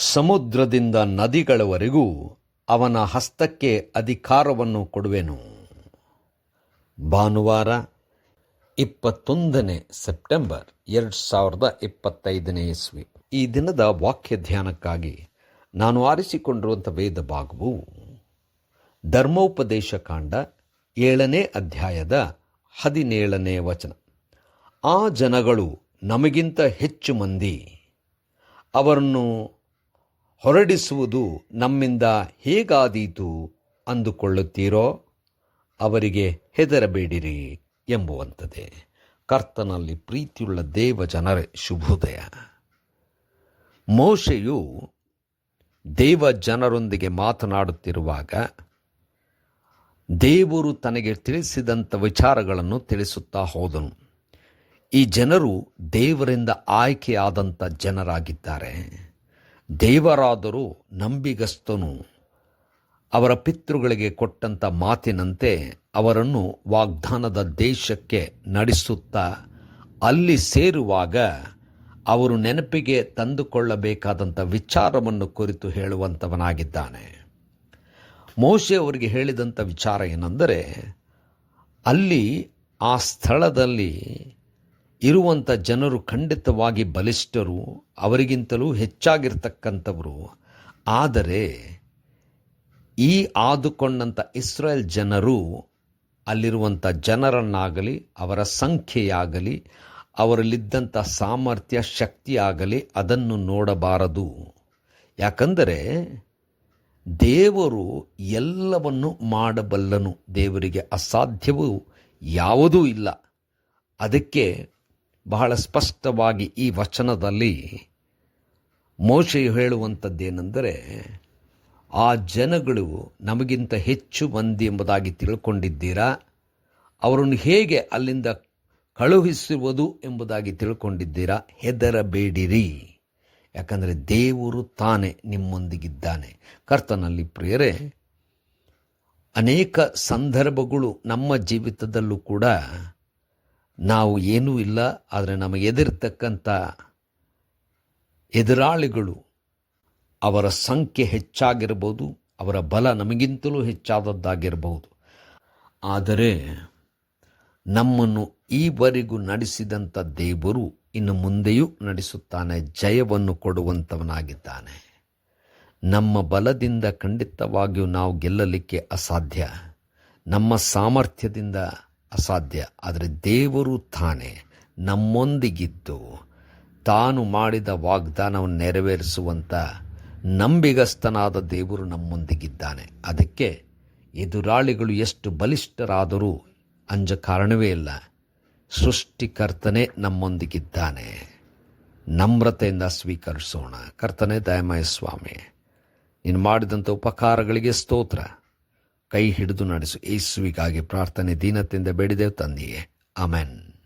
ಸಮುದ್ರದಿಂದ ನದಿಗಳವರೆಗೂ ಅವನ ಹಸ್ತಕ್ಕೆ ಅಧಿಕಾರವನ್ನು ಕೊಡುವೆನು. ಭಾನುವಾರ ಇಪ್ಪತ್ತೊಂದನೇ ಸೆಪ್ಟೆಂಬರ್ ಎರಡು ಸಾವಿರದ ಇಪ್ಪತ್ತೈದನೇ ಇಸ್ವಿ. ಈ ದಿನದ ವಾಕ್ಯ ಧ್ಯಾನಕ್ಕಾಗಿ ನಾನು ಆರಿಸಿಕೊಂಡಿರುವಂಥ ವೇದ ಭಾಗವು ಧರ್ಮೋಪದೇಶ ಕಾಂಡ ಏಳನೇ ಅಧ್ಯಾಯದ ಹದಿನೇಳನೇ ವಚನ. ಆ ಜನಗಳು ನಮಗಿಂತ ಹೆಚ್ಚು ಮಂದಿ. ಅವರನ್ನು ಹೊರಡಿಸುವುದು ನಮ್ಮಿಂದ ಹೇಗಾದೀತು ಅಂದುಕೊಳ್ಳುತ್ತೀರೋ ಅವರಿಗೆ ಹೆದರಬೇಡಿರಿ ಎಂಬುವಂತದೆ ಕರ್ತನಲ್ಲಿ ಪ್ರೀತಿಯುಳ್ಳ ದೇವ ಜನರೇ ಶುಭೋದಯ. ಮೋಶೆಯು ದೇವ ಜನರೊಂದಿಗೆ ಮಾತನಾಡುತ್ತಿರುವಾಗ ದೇವರು ತನಗೆ ತಿಳಿಸಿದಂಥ ವಿಚಾರಗಳನ್ನು ತಿಳಿಸುತ್ತಾ ಹೋದನು. ಈ ಜನರು ದೇವರಿಂದ ಆಯ್ಕೆಯಾದಂಥ ಜನರಾಗಿದ್ದಾರೆ. ದೇವರಾದರೂ ನಂಬಿಗಸ್ತನು. ಅವರ ಪಿತೃಗಳಿಗೆ ಕೊಟ್ಟಂಥ ಮಾತಿನಂತೆ ಅವರನ್ನು ವಾಗ್ದಾನದ ದೇಶಕ್ಕೆ ನಡೆಸುತ್ತಾ ಅಲ್ಲಿ ಸೇರುವಾಗ ಅವರು ನೆನಪಿಗೆ ತಂದುಕೊಳ್ಳಬೇಕಾದಂಥ ವಿಚಾರವನ್ನು ಕುರಿತು ಹೇಳುವಂಥವನಾಗಿದ್ದಾನೆ ಮೋಶೆ ಅವರಿಗೆ ಹೇಳಿದಂಥ ವಿಚಾರ ಏನೆಂದರೆ, ಅಲ್ಲಿ ಆ ಸ್ಥಳದಲ್ಲಿ ಇರುವಂಥ ಜನರು ಖಂಡಿತವಾಗಿ ಬಲಿಷ್ಠರು, ಅವರಿಗಿಂತಲೂ ಹೆಚ್ಚಾಗಿರ್ತಕ್ಕಂಥವರು. ಆದರೆ ಈ ಆದುಕೊಂಡಂಥ ಇಸ್ರೇಲ್ ಜನರು ಅಲ್ಲಿರುವಂಥ ಜನರನ್ನಾಗಲಿ, ಅವರ ಸಂಖ್ಯೆಯಾಗಲಿ ಅವರಲ್ಲಿದ್ದಂಥ ಸಾಮರ್ಥ್ಯ, ಶಕ್ತಿಯಾಗಲಿ ಅದನ್ನು ನೋಡಬಾರದು. ಯಾಕಂದರೆ ದೇವರು ಎಲ್ಲವನ್ನು ಮಾಡಬಲ್ಲನು. ದೇವರಿಗೆ ಅಸಾಧ್ಯವೂ ಯಾವುದೂ ಇಲ್ಲ. ಅದಕ್ಕೆ ಬಹಳ ಸ್ಪಷ್ಟವಾಗಿ ಈ ವಚನದಲ್ಲಿ ಮೋಶೆಯು ಹೇಳುವಂಥದ್ದೇನೆಂದರೆ, ಆ ಜನಗಳು ನಮಗಿಂತ ಹೆಚ್ಚು ಮಂದಿ ಎಂಬುದಾಗಿ ತಿಳ್ಕೊಂಡಿದ್ದೀರಾ? ಅವರನ್ನು ಹೇಗೆ ಅಲ್ಲಿಂದ ಕಳುಹಿಸುವುದು ಎಂಬುದಾಗಿ ತಿಳ್ಕೊಂಡಿದ್ದೀರಾ? ಹೆದರಬೇಡಿರಿ. ಯಾಕಂದರೆ ದೇವರು ತಾನೇ ನಿಮ್ಮೊಂದಿಗಿದ್ದಾನೆ. ಕರ್ತನಲ್ಲಿ ಪ್ರಿಯರೇ, ಅನೇಕ ಸಂದರ್ಭಗಳು ನಮ್ಮ ಜೀವಿತದಲ್ಲೂ ಕೂಡ ನಾವು ಏನೂ ಇಲ್ಲ, ಆದರೆ ನಮಗೆ ಎದುರ್ತಕ್ಕಂಥ ಎದುರಾಳಿಗಳು ಅವರ ಸಂಖ್ಯೆ ಹೆಚ್ಚಾಗಿರ್ಬೋದು, ಅವರ ಬಲ ನಮಗಿಂತಲೂ ಹೆಚ್ಚಾದದ್ದಾಗಿರಬಹುದು ಆದರೆ ನಮ್ಮನ್ನು ಈವರೆಗೂ ನಡೆಸಿದಂಥ ದೇವರು ಇನ್ನು ಮುಂದೆಯೂ ನಡೆಸುತ್ತಾನೆ, ಜಯವನ್ನು ಕೊಡುವಂಥವನಾಗಿದ್ದಾನೆ. ನಮ್ಮ ಬಲದಿಂದ ಖಂಡಿತವಾಗಿಯೂ ನಾವು ಗೆಲ್ಲಲಿಕ್ಕೆ ಅಸಾಧ್ಯ. ನಮ್ಮ ಸಾಮರ್ಥ್ಯದಿಂದ ಅಸಾಧ್ಯ. ಆದರೆ ದೇವರು ತಾನೇ ನಮ್ಮೊಂದಿಗಿದ್ದು, ತಾನು ಮಾಡಿದ ವಾಗ್ದಾನವನ್ನು ನೆರವೇರಿಸುವಂಥ ನಂಬಿಗಸ್ತನಾದ ದೇವರು ನಮ್ಮೊಂದಿಗಿದ್ದಾನೆ. ಅದಕ್ಕೆ ಎದುರಾಳಿಗಳು ಎಷ್ಟು ಬಲಿಷ್ಠರಾದರೂ ಅಂಜ ಕಾರಣವೇ ಇಲ್ಲ. ಸೃಷ್ಟಿಕರ್ತನೇ ನಮ್ಮೊಂದಿಗಿದ್ದಾನೆ. ನಮ್ರತೆಯಿಂದ ಸ್ವೀಕರಿಸೋಣ. ಕರ್ತನೆ ದಯಮಯ ಸ್ವಾಮಿ, ನೀನು ಮಾಡಿದಂಥ ಉಪಕಾರಗಳಿಗೆ ಸ್ತೋತ್ರ. ಕೈ ಹಿಡಿದು ನಡೆಸು. ಯೇಸುವಿಗಾಗಿ ಪ್ರಾರ್ಥನೆ ದೀನತೆಯಿಂದ ಬೇಡಿದೆವು ತಂದೆಯೇ. ಅಮೆನ್